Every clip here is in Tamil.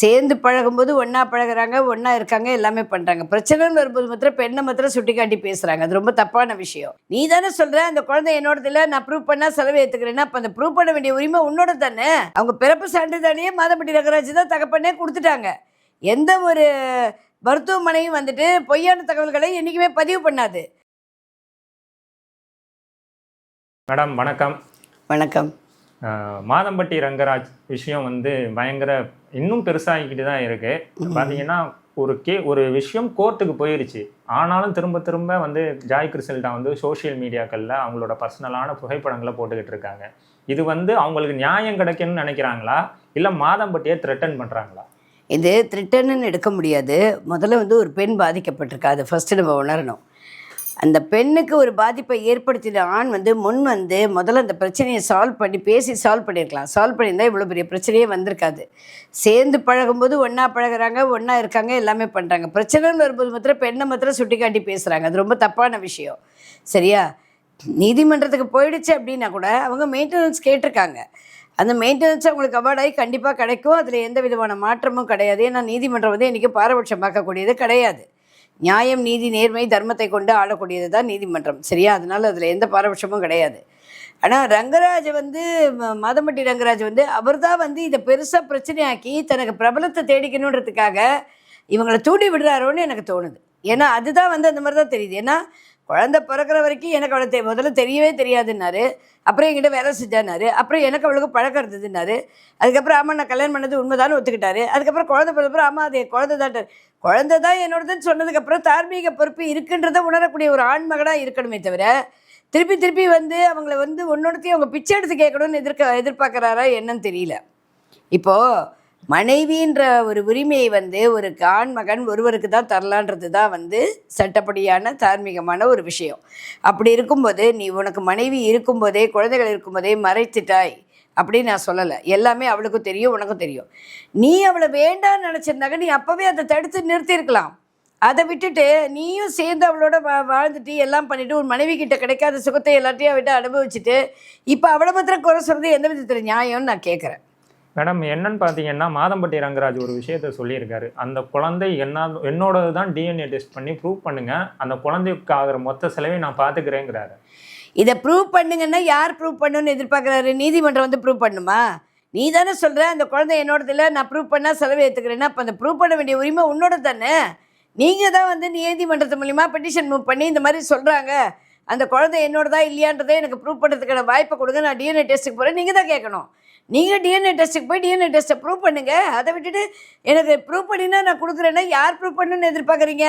சேர்ந்து பழகும்போது ஒன்றா பழகுறாங்க ஒன்றா இருக்காங்க எல்லாமே பண்ணுறாங்க பிரச்சனைன்னு வரும்போது மாத்திரம் பெண்ணை மாத்திரம் சுட்டி காட்டி பேசுகிறாங்க அது ரொம்ப தப்பான விஷயம். நீ தானே சொல்கிற அந்த குழந்தை என்னோடது இல்லை நான் ப்ரூவ் பண்ணால் செலவு ஏற்றுக்கிறேன்னா அப்போ அந்த ப்ரூவ் பண்ண வேண்டிய உரிமை உன்னோட தானே? அவங்க பிறப்பு சான்றிதழையே மாதப்பட்டி ரங்கராஜ் தான் தகப்பனே கொடுத்துட்டாங்க. எந்த ஒரு மருத்துவமனையும் வந்துட்டு பொய்யான தகவல்களை என்றைக்குமே பதிவு பண்ணாது. மேடம் வணக்கம். வணக்கம். மாதம்பட்டி ரங்கராஜ் விஷயம் வந்து பயங்கர இன்னும் பெருசாகிக்கிட்டு தான் இருக்கு. பார்த்தீங்கன்னா ஒரு கே ஒரு விஷயம் கோர்ட்டுக்கு போயிருச்சு. ஆனாலும் திரும்ப திரும்ப வந்து ஜாய் கிறிசல்டா வந்து சோஷியல் மீடியாக்களில் அவங்களோட பர்சனலான புகைப்படங்களை போட்டுக்கிட்டு இருக்காங்க. இது வந்து அவங்களுக்கு நியாயம் கிடைக்கணும்னு நினைக்கிறாங்களா? இல்லை மாதம்பட்டியை த்ரெட்டன் பண்ணுறாங்களா இது த்ரிட்டன்னு எடுக்க முடியாது. முதல்ல வந்து ஒரு பெண் பாதிக்கப்பட்டிருக்கா. அதை ஃபஸ்ட்டு நம்ம உணரணும். அந்த பெண்ணுக்கு ஒரு பாதிப்பை ஏற்படுத்தின ஆண் வந்து முன் வந்து முதல்ல அந்த பிரச்சனையை சால்வ் பண்ணி பேசி சால்வ் பண்ணியிருக்கலாம் சால்வ் பண்ணியிருந்தால் இவ்வளோ பெரிய பிரச்சனையே வந்திருக்காது. சேர்ந்து பழகும்போது ஒன்றா பழகுறாங்க ஒன்றா இருக்காங்க எல்லாமே பண்ணுறாங்க பிரச்சனைன்னு வரும்போது மாத்திரம் பெண்ணை மாத்திரம் சுட்டி காட்டி பேசுகிறாங்க அது ரொம்ப தப்பான விஷயம். சரியா? நீதிமன்றத்துக்கு போயிடுச்சு அப்படின்னா கூட அவங்க மெயின்டெனன்ஸ் கேட்டிருக்காங்க. அந்த மெயின்டெனன்ஸ் அவங்களுக்கு அவார்டாகி கண்டிப்பாக கிடைக்கும். அதில் எந்த விதமான மாற்றமும் கிடையாது. ஏன்னா நீதிமன்றம் வந்து இன்றைக்கி பாரபட்சமாக்கக்கூடியது கிடையாது. நியாயம் நீதி நேர்மை தர்மத்தை கொண்டு ஆளக்கூடியது தான் நீதிமன்றம். சரியா? அதனால் அதில் எந்த பாரபட்சமும் கிடையாது. ஆனால் ரங்கராஜ் வந்து மாதம்பட்டி ரங்கராஜ் வந்து அவர் தான் வந்து இதை பெருசாக பிரச்சனையாக்கி தனக்கு பிரபலத்தை தேடிக்கணுன்றதுக்காக இவங்களை தூண்டி விடுறாரோன்னு எனக்கு தோணுது. ஏன்னா அதுதான் வந்து அந்த மாதிரி தான் தெரியுது. ஏன்னா குழந்தை பிறக்கிற வரைக்கும் எனக்கு அவளை முதல்ல தெரியவே தெரியாதுன்னாரு. அப்புறம் என்கிட்ட வேலை செஞ்சானாரு அப்புறம் எனக்கு அவளுக்கு பழக்கம் இருந்ததுன்னாரு. அதுக்கப்புறம் ஆமாம் நான் கல்யாணம் பண்ணது உண்மைதான்னு ஒத்துக்கிட்டாரு. அதுக்கப்புறம் குழந்தை பிறந்தப்புறம் ஆமாம் அது குழந்தை தான் குழந்தை தான் என்னோடதுன்னு சொன்னதுக்கப்புறம் தார்மீக பொறுப்பு இருக்குன்றதை உணரக்கூடிய ஒரு ஆண்மகனாக இருக்கணுமே தவிர திருப்பி திருப்பி வந்து அவங்கள வந்து ஒன்னொருத்தையும் அவங்க பிச்சை எடுத்து கேட்கணும்னு எதிர்க்க எதிர்பார்க்குறாரா என்னன்னு தெரியல. இப்போது மனைவின்ற ஒரு உரிமையை வந்து ஒரு ஆண் மகன் ஒருவருக்கு தான் தரலான்றது தான் வந்து சட்டப்படியான தார்மீகமான ஒரு விஷயம். அப்படி இருக்கும்போது நீ உனக்கு மனைவி இருக்கும்போதே குழந்தைகள் இருக்கும்போதே மறைத்துட்டாய் அப்படின்னு நான் சொல்லலை. எல்லாமே அவளுக்கும் தெரியும் உனக்கும் தெரியும். நீ அவளை வேண்டாம்னு நினச்சிருந்தாக்க நீ அப்போவே அதை தடுத்து நிறுத்தியிருக்கலாம். அதை விட்டுட்டு நீயும் சேர்ந்து அவளோட வா வாழ்ந்துட்டு எல்லாம் பண்ணிவிட்டு உன் மனைவி கிட்ட கிடைக்காத சுகத்தை எல்லாத்தையும் விட்டு அனுபவிச்சுட்டு இப்போ அவளை மாத்திரம் குறை சொல்கிறது எந்த விதத்தில் நியாயம்னு நான் கேட்குறேன் மேடம் என்னன்னு பார்த்தீங்கன்னா மாதம்பட்டி ரங்கராஜ் ஒரு விஷயத்த சொல்லியிருக்காரு. அந்த குழந்தை என்ன என்னோடது தான் டிஎன்ஏ டெஸ்ட் பண்ணி ப்ரூவ் பண்ணுங்க. அந்த குழந்தைக்கு ஆகிற மொத்த செலவையும் நான் பார்த்துக்கிறேங்கிறாரு. இதை ப்ரூவ் பண்ணுங்கன்னா யார் ப்ரூவ் பண்ணுன்னு எதிர்பார்க்குறாரு? நீதிமன்றம் வந்து ப்ரூவ் பண்ணுமா? நீ தானே சொல்கிற அந்த குழந்தை என்னோடதில் நான் ப்ரூவ் பண்ணால் செலவு ஏற்றுக்கிறேன்னா அப்போ அந்த ப்ரூவ் பண்ண வேண்டிய உரிமை உன்னோட தானே நீங்கள் தான் வந்து நீதிமன்றத்து மூலிமா பெட்டிஷன் மூவ் பண்ணி இந்த மாதிரி சொல்கிறாங்க அந்த குழந்தை என்னோடதா இல்லையான்றதை எனக்கு ப்ரூவ் பண்ணுறதுக்கான வாய்ப்பை கொடுங்க நான் டிஎன்ஏ டெஸ்ட்டுக்கு போகிறேன் நீங்கள் தான் கேட்கணும். நீங்கள் டிஎன்ஏ டெஸ்ட்டுக்கு போய் டிஎன்ஏ டெஸ்ட்டை ப்ரூவ் பண்ணுங்கள் அதை விட்டுட்டு எனக்கு ப்ரூவ் பண்ணினா நான் கொடுக்குறேன்னா யார் ப்ரூவ் பண்ணணும்னு எதிர்பார்க்குறீங்க?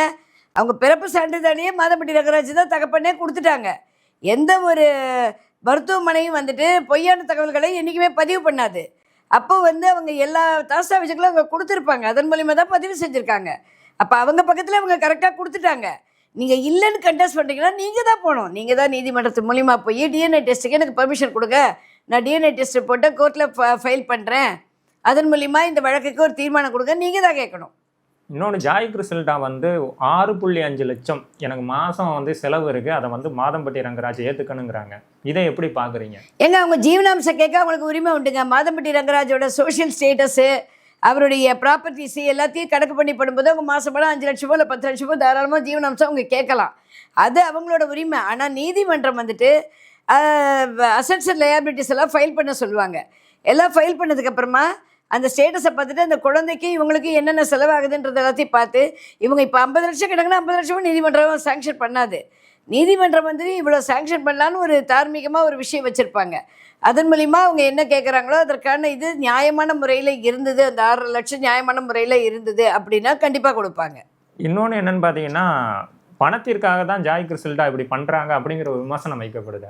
அவங்க பிறப்பு சான்றிதழையே மாதம்பட்டி ரங்கராஜ் தான் தகப்பண்ணே கொடுத்துட்டாங்க. எந்த ஒரு மருத்துவமனையும் வந்துட்டு பொய்யான தகவல்களை என்றைக்குமே பதிவு பண்ணாது. அப்போ வந்து அவங்க எல்லா தாஸ்தாவேஜுகளும் அவங்க கொடுத்துருப்பாங்க. அதன் மூலிமா தான் பதிவு செஞ்சுருக்காங்க. அப்போ அவங்க பக்கத்தில் அவங்க கரெக்டாக கொடுத்துட்டாங்க. நீங்கள் இல்லைன்னு கண்டெஸ்ட் பண்ணுறீங்கன்னா நீங்கள் தான் போகணும். நீங்கள் தான் நீதிமன்றத்து மூலிமா போய் டிஎன்ஏ டெஸ்ட்டுக்கு எனக்கு பெர்மிஷன் கொடுங்க. நான் டிஎன்ஏ டெஸ்ட்டு போட்டு கோர்ட்டில் ஃபைல் பண்ணுறேன் அதன் மூலிமா இந்த வழக்குக்கு ஒரு தீர்மானம் கொடுங்க நீங்கள் தான் கேட்கணும். இன்னொன்று ஜாய் கிறிசல்டா வந்து ஆறு புள்ளி அஞ்சு லட்சம் எனக்கு மாதம் வந்து செலவு இருக்குது அதை வந்து மாதம்பட்டி ரங்கராஜ் ஏற்றுக்கணுங்கிறாங்க இதை எப்படி பார்க்குறீங்க ஏங்க அவங்க ஜீவனாம்சம் கேட்க அவங்களுக்கு உரிமை உண்டுங்க. மாதம்பட்டி ரங்கராஜோட சோஷியல் ஸ்டேட்டஸு அவருடைய ப்ராப்பர்ட்டிஸு எல்லாத்தையும் கணக்கு பண்ணி படும்போது அவங்க மாதம் படம் அஞ்சு லட்சமோ இல்லை பத்து லட்சமோ தாராளமாக ஜீவனாம்சம் அவங்க கேட்கலாம். அது அவங்களோட உரிமை. ஆனால் நீதிமன்றம் வந்துட்டு அசன்ஷன் லயாபிலிட்டிஸ் எல்லாம் ஃபைல் பண்ண சொல்லுவாங்க. எல்லாம் ஃபைல் பண்ணதுக்கப்புறமா அந்த ஸ்டேட்டஸை பார்த்துட்டு அந்த குழந்தைக்கு இவங்களுக்கு என்னென்ன செலவாகுதுன்றது எல்லாத்தையும் பார்த்து இவங்க இப்போ ஐம்பது லட்சம் கிடக்குன்னா ஐம்பது லட்சமும் நீதிமன்றம் சாங்ஷன் பண்ணாது. நீதிமன்றம் வந்து இவ்வளோ சாங்ஷன் பண்ணலான்னு ஒரு தார்மீகமாக ஒரு விஷயம் வச்சுருப்பாங்க. அதன் மூலிமா அவங்க என்ன கேட்குறாங்களோ அதற்கான இது நியாயமான முறையில் இருந்தது. அந்த ஆறு லட்சம் நியாயமான முறையில் இருந்தது அப்படின்னா கண்டிப்பாக கொடுப்பாங்க. இன்னொன்று என்னன்னு பார்த்தீங்கன்னா பணத்திற்காக தான் ஜாய் கிறிசல்டா இப்படி பண்ணுறாங்க அப்படிங்கிற ஒரு விமர்சனம் வைக்கப்படுது.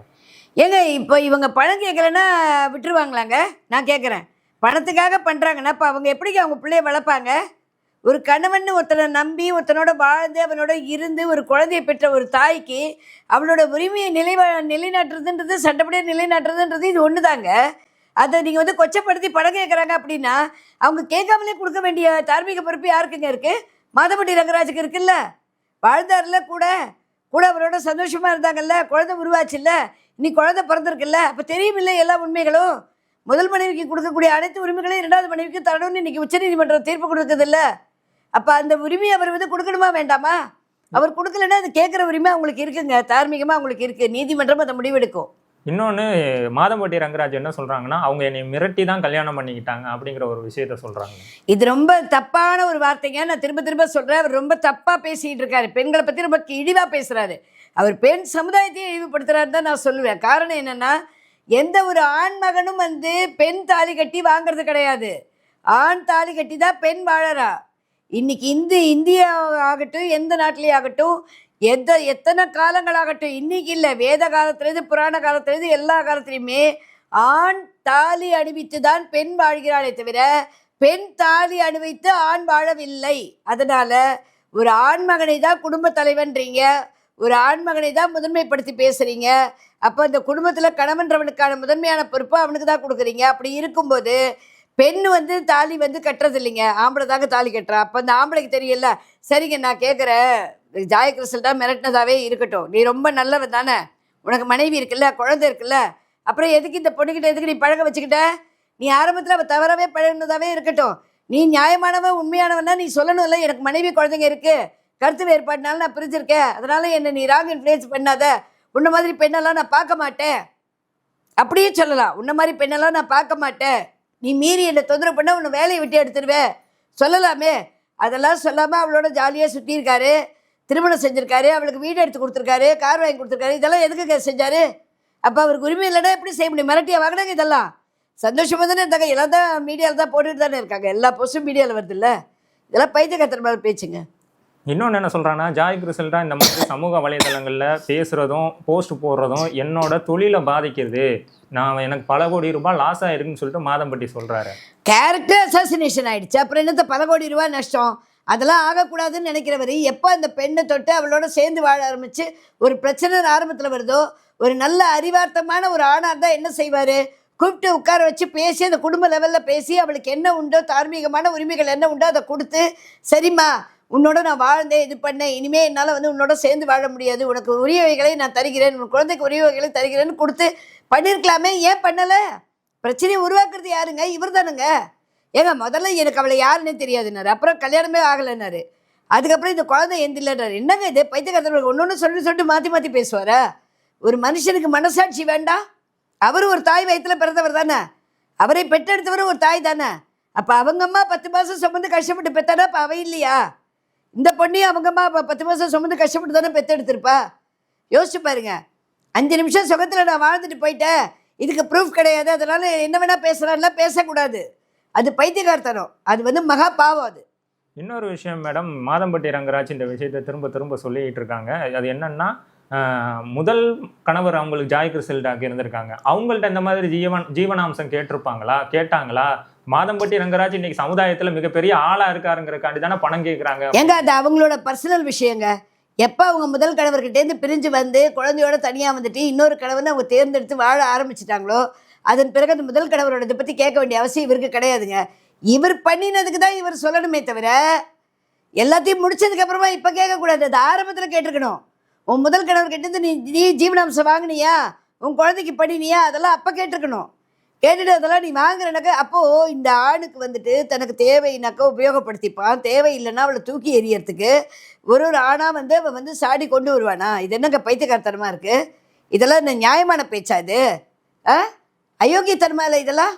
ஏங்க இப்போ இவங்க பணம் கேட்கலன்னா விட்டுருவாங்களாங்க? நான் கேட்குறேன் பணத்துக்காக பண்ணுறாங்கன்னா இப்போ அவங்க எப்படி அவங்க பிள்ளைய வளர்ப்பாங்க? ஒரு கணவன் ஒருத்தனை நம்பி ஒருத்தனோட வாழ்ந்து அவனோட இருந்து ஒரு குழந்தையை பெற்ற ஒரு தாய்க்கு அவளோட உரிமையை நிலை நிலைநாட்டுறதுன்றது சட்டப்படியாக நிலைநாட்டுறதுன்றது இது ஒன்று தாங்க அதை நீங்கள் வந்து கொச்சப்படுத்தி பணம் கேட்குறாங்க அப்படின்னா அவங்க கேட்காமலே கொடுக்க வேண்டிய தார்மீக பொறுப்பு யாருக்குங்க இருக்குது மாதப்பட்டி ரங்கராஜுக்கு இருக்குல்ல? வாழ்ந்தார்ல கூட. கூட அவரோட சந்தோஷமாக இருந்தாங்கல்ல? குழந்தை உருவாச்சுல்ல? இன்னைக்கு குழந்தை பிறந்திருக்குல்ல அப்போ தெரியுமில்ல எல்லா உண்மைகளும். முதல் மனைவிக்கு கொடுக்கக்கூடிய அனைத்து உரிமைகளையும் இரண்டாவது மனைவிக்கு தரணும்னு இன்னைக்கு உச்சநீதிமன்றம் தீர்ப்பு கொடுக்குது இல்ல அப்ப அந்த உரிமையை அவர் வந்து கொடுக்கணுமா வேண்டாமா? அவர் கொடுக்கலன்னா அது கேட்குற உரிமை அவங்களுக்கு இருக்குங்க. தார்மீகமா அவங்களுக்கு இருக்கு. நீதிமன்றம் அதை முடிவெடுக்கும். இன்னொன்னு மாதம்பட்டி ரங்கராஜ் என்ன சொல்றாங்கன்னா அவங்க என்னை மிரட்டி தான் கல்யாணம் பண்ணிக்கிட்டாங்க அப்படிங்கிற ஒரு விஷயத்த சொல்றாங்க. இது ரொம்ப தப்பான ஒரு வார்த்தைங்க. நான் திரும்ப திரும்ப சொல்றேன். அவர் ரொம்ப தப்பா பேசிட்டு இருக்காரு. பெண்களை பத்தி ரொம்ப இழிவா பேசுறாரு. அவர் பெண் சமுதாயத்தையும் இழிவுபடுத்துறாருன்னு தான் நான் சொல்லுவேன். காரணம் என்னென்னா எந்த ஒரு ஆண் மகனும் வந்து பெண் தாலி கட்டி வாங்குறது கிடையாது. ஆண் தாலி கட்டி தான் பெண் வாழறா. இன்னைக்கு இந்து இந்தியா ஆகட்டும் எந்த நாட்டிலேயே ஆகட்டும் எந்த எத்தனை காலங்களாகட்டும் இன்னைக்கு இல்லை. வேத காலத்துலேருந்து புராண காலத்துலேருந்து எல்லா காலத்துலேயுமே ஆண் தாலி அணிவித்து தான் பெண் வாழ்கிறாளே தவிர பெண் தாலி அணிவித்து ஆண் வாழவில்லை. அதனால் ஒரு ஆண் மகனை தான் குடும்ப தலைவன்றீங்க. ஒரு ஆண்மகனை தான் முதன்மைப்படுத்தி பேசுகிறீங்க அப்போ அந்த குடும்பத்தில் கணவன்றவனுக்கான முதன்மையான பொறுப்பை அவனுக்கு தான் கொடுக்குறீங்க. அப்படி இருக்கும்போது பெண் வந்து தாலி வந்து கட்டுறது இல்லைங்க ஆம்பளை தாங்க தாலி கட்டுறா. அப்போ அந்த ஆம்பளைக்கு தெரியல சரிங்க நான் கேட்குறேன் ஜாய தான் மிரட்டினதாகவே இருக்கட்டும். நீ ரொம்ப நல்லவன் தானே. உனக்கு மனைவி இருக்குல்ல குழந்தை இருக்குல்ல. அப்புறம் எதுக்கு இந்த பொண்ணுக்கிட்ட எதுக்கு நீ பழக வச்சுக்கிட்ட? நீ ஆரம்பத்தில் அவள் தவறவே பழகினதாகவே இருக்கட்டும். நீ நியாயமானவன் உண்மையானவன்னா நீ சொல்லணும்ல. எனக்கு மனைவி குழந்தைங்க இருக்குது கருத்து வேறுபாடுனால நான் பிரிஞ்சிருக்கேன். அதனால என்னை நீ ராங் இன்ஃப்ளூயன்ஸ் பண்ணாத. உன்ன மாதிரி பெண்ணெல்லாம் நான் பார்க்க மாட்டேன். அப்படியே சொல்லலாம். உன்ன மாதிரி பெண்ணெல்லாம் நான் பார்க்க மாட்டேன். நீ மீறி என்னை தொந்தரவு பண்ண உன்னை வேலையை விட்டு எடுத்துருவேன். சொல்லலாமே. அதெல்லாம் சொல்லாமல் அவளோட ஜாலியாக சுற்றியிருக்காரு திருமணம் செஞ்சுருக்காரு. அவளுக்கு வீடு எடுத்து கொடுத்துருக்காரு. கார் வாங்கி கொடுத்துருக்காரு. இதெல்லாம் எதுக்கு செஞ்சாரு? அப்போ அவருக்கு உரிமை இல்லைன்னா எப்படி செய்ய முடியும்? மிரட்டியா வாங்கினாங்க இதெல்லாம். சந்தோஷமாக தானே இருந்தாங்க. எல்லாம் தான் மீடியாவில் தான் போட்டுட்டு தானே இருக்காங்க. எல்லா போஸ்டும் மீடியாவில் வருதுல்ல இதெல்லாம் பைத்தியக்காரத்தனமான பேச்சுங்க. இன்னொன்று என்ன சொல்கிறான்னா ஜாய் கிறிசல்டா இந்த மாதிரி சமூக வலைதளங்களில் பேசுகிறதும் போஸ்ட் போடுறதும் என்னோட தொழிலை பாதிக்கிறது. நான் எனக்கு பல கோடி ரூபாய் லாஸ் ஆயிருக்குன்னு சொல்லிட்டு மாதம்பட்டி சொல்கிறாரு கேரக்டர் அசாசினேஷன் ஆயிடுச்சு. அப்புறம் என்னத்த பல கோடி ரூபாய் நஷ்டம்? அதெல்லாம் ஆகக்கூடாதுன்னு நினைக்கிறவர் எப்போ அந்த பெண்ணை தொட்டு அவளோட சேர்ந்து வாழ ஆரம்பிச்சு ஒரு பிரச்சனை ஆரம்பத்தில் வருதோ ஒரு நல்ல அறிவார்த்தமான ஒரு ஆணாக இருந்தால் என்ன செய்வார்? கூப்பிட்டு உட்கார வச்சு பேசி அந்த குடும்ப லெவலில் பேசி அவளுக்கு என்ன உண்டோ தார்மீகமான உரிமைகள் என்ன உண்டோ அதை கொடுத்து சரிம்மா உன்னோட நான் வாழ்ந்தேன் இது பண்ணேன் இனிமே என்னால் வந்து உன்னோட சேர்ந்து வாழ முடியாது. உனக்கு உரியவைகளை நான் தருகிறேன் உன் குழந்தைக்கு உரியவைகளை தருகிறேன்னு கொடுத்து பண்ணியிருக்கலாமே ஏன் பண்ணலை? பிரச்சனையை உருவாக்குறது யாருங்க? இவர் தானுங்க ஏங்க முதல்ல எனக்கு அவளை யாருன்னே தெரியாதுன்னாரு. அப்புறம் கல்யாணமே ஆகலைன்னாரு. அதுக்கப்புறம் இந்த குழந்தை எந்தில்லன்னாரு என்னங்க இது? பைத்தியக்காரர்கள் ஒன்று ஒன்று சொல்லி சொல்லிட்டு மாற்றி மாற்றி பேசுவாரா? ஒரு மனுஷனுக்கு மனசாட்சி வேண்டாம் அவர் ஒரு தாய் வயத்தில் பிறந்தவர் தானே. அவரை பெற்றெடுத்தவர் ஒரு தாய் தானே. அப்போ அவங்க அம்மா பத்து மாதம் சுமந்து கஷ்டப்பட்டு பெத்தானா அப்போ அவ இல்லையா? இந்த பொண்ணையும் அவங்க அம்மா பத்து மாதம் சுமந்து கஷ்டப்பட்டு தானே பெற்றெடுத்திருப்பா யோசிச்சு பாருங்க. அஞ்சு நிமிஷம் சுகத்தில் நான் வாழ்ந்துட்டு போயிட்டேன். இதுக்கு ப்ரூஃப் கிடையாது. அதனால என்ன வேணால் பேசுகிறான்லாம் பேசக்கூடாது. அது பைத்தியகார்த்தனம் அது வந்து மகா பாவம் அது. இன்னொரு விஷயம் மேடம் மாதம்பட்டி ரங்கராஜ் இந்த விஷயத்தை திரும்ப திரும்ப சொல்லிட்டு இருக்காங்க. அது என்னன்னா முதல் கணவர் அவங்களுக்கு ஜாய் கிறிசல்டாக்கு இருந்திருக்காங்க அவங்கள்ட்ட இந்த மாதிரி ஜீவன் ஜீவனாம்சம் கேட்டிருப்பாங்களா? கேட்டாங்களா? மாதம்பட்டி ரங்கராஜ் இன்னைக்கு சமுதாயத்துல மிகப்பெரிய ஆளா இருக்காருங்கிறக்காண்டி தானே பணம் கேட்குறாங்க ஏங்க அது அவங்களோட பர்சனல் விஷயங்க. எப்போ அவங்க முதல் கணவர்கிட்டேருந்து பிரிஞ்சு வந்து குழந்தையோட தனியாக வந்துட்டு இன்னொரு கணவனை அவங்க தேர்ந்தெடுத்து வாழ ஆரம்பிச்சிட்டாங்களோ அதன் பிறகு அந்த முதல் கணவரோட இதை பற்றி கேட்க வேண்டிய அவசியம் இவருக்கு கிடையாதுங்க. இவர் பண்ணினதுக்கு தான் இவர் சொல்லணுமே தவிர எல்லாத்தையும் முடிச்சதுக்கு அப்புறமா இப்போ கேட்கக்கூடாது. அது ஆரம்பத்தில் கேட்டிருக்கணும். உன் முதல் கணவர்கிட்டேருந்து நீ நீ ஜீவனாம்சம் வாங்கினியா? உன் குழந்தைக்கு பண்ணினியா அதெல்லாம் அப்போ கேட்டிருக்கணும். கேட்டுட்டு அதெல்லாம் நீ வாங்குறனாக்க அப்போது இந்த ஆணுக்கு வந்துட்டு தனக்கு தேவைனாக்கா உபயோகப்படுத்திப்பான். தேவை இல்லைன்னா அவளை தூக்கி எறியறதுக்கு ஒரு ஒரு ஆணாக வந்து அவன் வந்து சாடி கொண்டு வருவானா? இது என்னங்க பைத்தியக்காரத்தனமாக இருக்குது இதெல்லாம் இந்த நியாயமான பேச்சா இது? ஆ? அயோக்கியத்தனமா இல்லை இதெல்லாம்?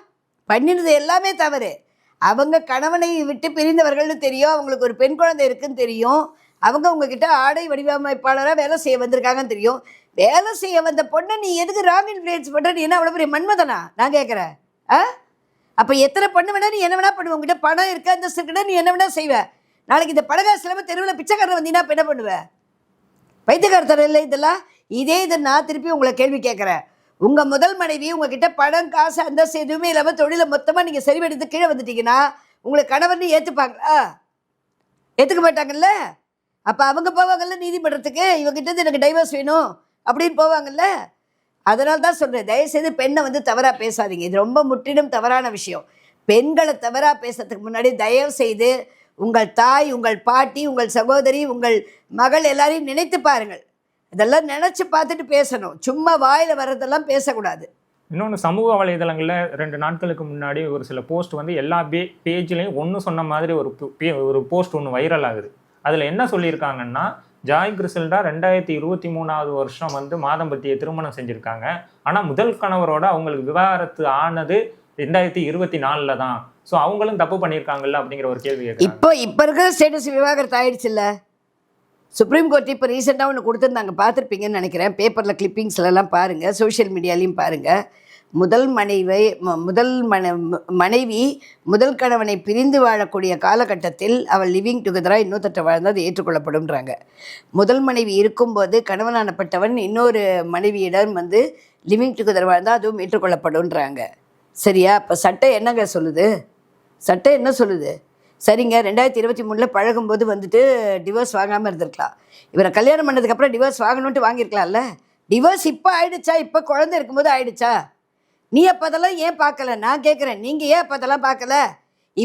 பண்ணினது எல்லாமே தவறு. அவங்க கணவனை விட்டு பிரிந்தவர்கள்னு தெரியும். அவங்களுக்கு ஒரு பெண் குழந்தை இருக்குன்னு தெரியும். அவங்க உங்ககிட்ட ஆடை வடிவமைப்பாளராக வேலை செய்ய வந்திருக்காங்கன்னு தெரியும். வேலை செய்ய வந்த பொண்ணை நீ எதுக்கு ராங் இன்ஃப்ளூயன்ஸ் பண்ணுற நீ என்ன அவ்வளோ பெரிய மன்மதனா? நான் கேட்குறேன் ஆ? அப்போ எத்தனை பொண்ணு வேணா நீ என்ன வேணா பண்ணுவ உங்ககிட்ட பணம் இருக்க அந்த இருக்குன்னா நீ என்ன வேணா செய்வ. நாளைக்கு இந்த படகாசு தெருவில் பிச்சைக்காரன் வந்தீங்கன்னா என்ன பண்ணுவ? பைத்தியக்காரத்தனம் இல்லை இதெல்லாம்? இதே இதை நான் திருப்பி உங்களை கேள்வி கேட்குறேன் உங்கள் முதல் மனைவி உங்ககிட்ட பணம் காசு அந்தஸ்து எதுவுமே இல்லாமல் தொழிலை மொத்தமாக நீங்கள் சரிவெடுத்து கீழே வந்துட்டீங்கன்னா உங்களை கணவர்னு ஏற்றுப்பாங்களா ஏற்றுக்க மாட்டாங்கல்ல? அப்போ அவங்க போவாங்கல்ல நீதிமன்றத்துக்கு? இவங்ககிட்ட எனக்கு டைவர்ஸ் வேணும். அப்படின்னு போவாங்கல்ல? அதனால தான் சொல்கிறேன் தயவுசெய்து பெண்ணை வந்து தவறாக பேசாதீங்க. இது ரொம்ப முற்றிலும் தவறான விஷயம். பெண்களை தவறாக பேசுறதுக்கு முன்னாடி தயவு செய்து உங்கள் தாய் உங்கள் பாட்டி உங்கள் சகோதரி உங்கள் மகள் எல்லாரையும் நினைத்து பாருங்கள். இதெல்லாம் நினச்சி பார்த்துட்டு பேசணும். சும்மா வாயில் வர்றதெல்லாம் பேசக்கூடாது. இன்னொன்று சமூக வலைதளங்களில் ரெண்டு நாட்களுக்கு முன்னாடி ஒரு சில போஸ்ட் வந்து எல்லா பே பேஜ்லேயும் ஒன்று சொன்ன மாதிரி ஒரு பு- ஒரு போஸ்ட் ஒன்று வைரல் ஆகுது. அதில் என்ன சொல்லியிருக்காங்கன்னா ஜாய் கிறிசல்டா ரெண்டாயிரத்தி இருபத்தி மூணாவது வருஷம் வந்து மாதம்பட்டியை திருமணம் செஞ்சுருக்காங்க. ஆனால் முதல் கணவரோட அவங்களுக்கு விவாகரத்து ஆனது ரெண்டாயிரத்தி இருபத்தி நாலில் தான். ஸோ அவங்களும் தப்பு பண்ணியிருக்காங்கல்ல அப்படிங்கிற ஒரு கேள்வி இப்போ இப்போ இருக்கிற ஸ்டேட்டஸ் விவாகரத்து ஆயிடுச்சு இல்லை சுப்ரீம் கோர்ட் இப்போ ரீசெண்டாக ஒன்று கொடுத்துருந்தாங்க. பார்த்துருப்பீங்கன்னு நினைக்கிறேன். பேப்பரில் கிளிப்பிங்ஸ்லலாம் பாருங்கள் சோஷியல் மீடியாலையும் பாருங்கள் முதல் மனைவி ம- முதல் மன மனைவி முதல் கணவனை பிரிந்து வாழக்கூடிய காலகட்டத்தில் அவள் லிவிங் டுகெதராக இன்னொருத்தட்ட வாழ்ந்தால் அது ஏற்றுக்கொள்ளப்படும்ன்றாங்க. முதல் மனைவி இருக்கும்போது கணவனானப்பட்டவன் இன்னொரு மனைவியிடம் வந்து லிவிங் டுகெதர் வாழ்ந்தால் அதுவும் ஏற்றுக்கொள்ளப்படும்ன்றாங்க. சரியா? இப்போ சட்டை என்னங்க சொல்லுது? சட்டை என்ன சொல்லுது? சரிங்க ரெண்டாயிரத்தி இருபத்தி மூணில் பழகும்போது வந்துட்டு டிவோர்ஸ் வாங்காமல் இருந்திருக்கலாம். இவரை கல்யாணம் பண்ணதுக்கப்புறம் டிவோர்ஸ் வாங்கணுன்ட்டு வாங்கியிருக்கலாம்ல? டிவோர்ஸ் இப்போ ஆயிடுச்சா? இப்போ குழந்தை இருக்கும்போது ஆயிடுச்சா? நீ அப்போ அதெல்லாம் ஏன் பார்க்கல? நான் கேட்குறேன் நீங்கள் ஏன் அப்போ அதெல்லாம் பார்க்கல?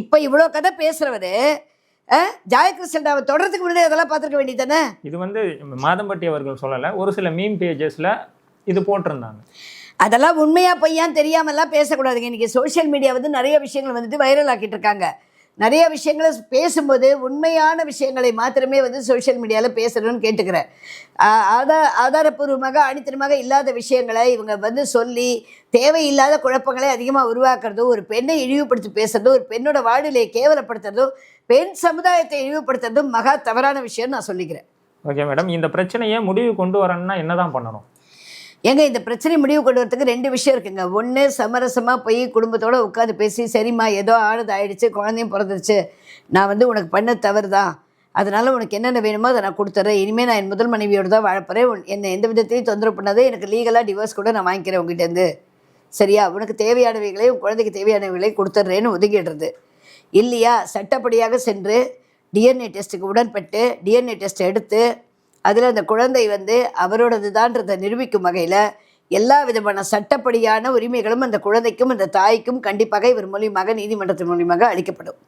இப்போ இவ்வளோ கதை பேசுகிறவர் ஜாயகிருஷ்ணாவை தொடர்றதுக்கு முன்னாடி அதெல்லாம் பார்த்துருக்க வேண்டியது தானே இது வந்து மாதம்பட்டி அவர்கள் சொல்லலை. ஒரு சில மீம் பேஜஸில் இது போட்டிருந்தாங்க. அதெல்லாம் உண்மையா பொய்யான்னு தெரியாமலாம் பேசக்கூடாதுங்க. இன்றைக்கி சோஷியல் மீடியா வந்து நிறைய விஷயங்கள் வந்துட்டு வைரல் ஆக்கிட்டு இருக்காங்க. நிறைய விஷயங்களை பேசும்போது உண்மையான விஷயங்களை மாத்திரமே வந்து சோஷியல் மீடியாவில் பேசணும்னு கேட்டுக்கிறேன். ஆதார ஆதா ஆதாரப்பூர்வமாக அடித்தனமாக இல்லாத விஷயங்களை இவங்க வந்து சொல்லி தேவையில்லாத குழப்பங்களை அதிகமாக உருவாக்குறதும் ஒரு பெண்ணை இழிவுபடுத்தி பேசுறதும் ஒரு பெண்ணோட வாழ்நிலையை கேவலப்படுத்துறதும் பெண் சமுதாயத்தை இழிவுபடுத்துறதும் மகா தவறான விஷயம்னு நான் சொல்லிக்கிறேன். ஓகே மேடம் இந்த பிரச்சனையை முடிவு கொண்டு வரணும்னா என்னதான் பண்ணணும்? ஏங்க இந்த பிரச்சனை முடிவு கொண்டு வரதுக்கு ரெண்டு விஷயம் இருக்குங்க. ஒன்று சமரசமாக போய் குடும்பத்தோடு உட்காந்து பேசி சரிம்மா ஏதோ ஆனது ஆயிடுச்சு குழந்தையும் பிறந்துருச்சு. நான் வந்து உனக்கு பண்ண தவறு தான் அதனால் உனக்கு என்னென்ன வேணுமோ அதை நான் கொடுத்துட்றேன். இனிமேல் நான் என் முதல் மனைவியோடு தான் வாழப்போகிறேன் என்னை எந்த விதத்தையும் தொந்தரவு பண்ணாதே. எனக்கு லீகலாக டிவோர்ஸ் கூட நான் வாங்கிக்கிறேன் உங்ககிட்டேருந்து சரியா? உனக்கு தேவையானவைகளை உன் குழந்தைக்கு தேவையானவைகளை கொடுத்துட்றேன்னு ஒதுக்கிடுறது. இல்லையா? சட்டப்படியாக சென்று டிஎன்ஏ டெஸ்ட்டுக்கு உடன்பட்டு டிஎன்ஏ டெஸ்ட் எடுத்து அதில் அந்த குழந்தை வந்து அவரோடது தான்றதை நிரூபிக்கும் வகையில் எல்லா விதமான சட்டப்படியான உரிமைகளும் அந்த குழந்தைக்கும் அந்த தாய்க்கும் கண்டிப்பாக இவர் மூலியமாக நீதிமன்றத்தின் மூலியமாக அளிக்கப்படும்.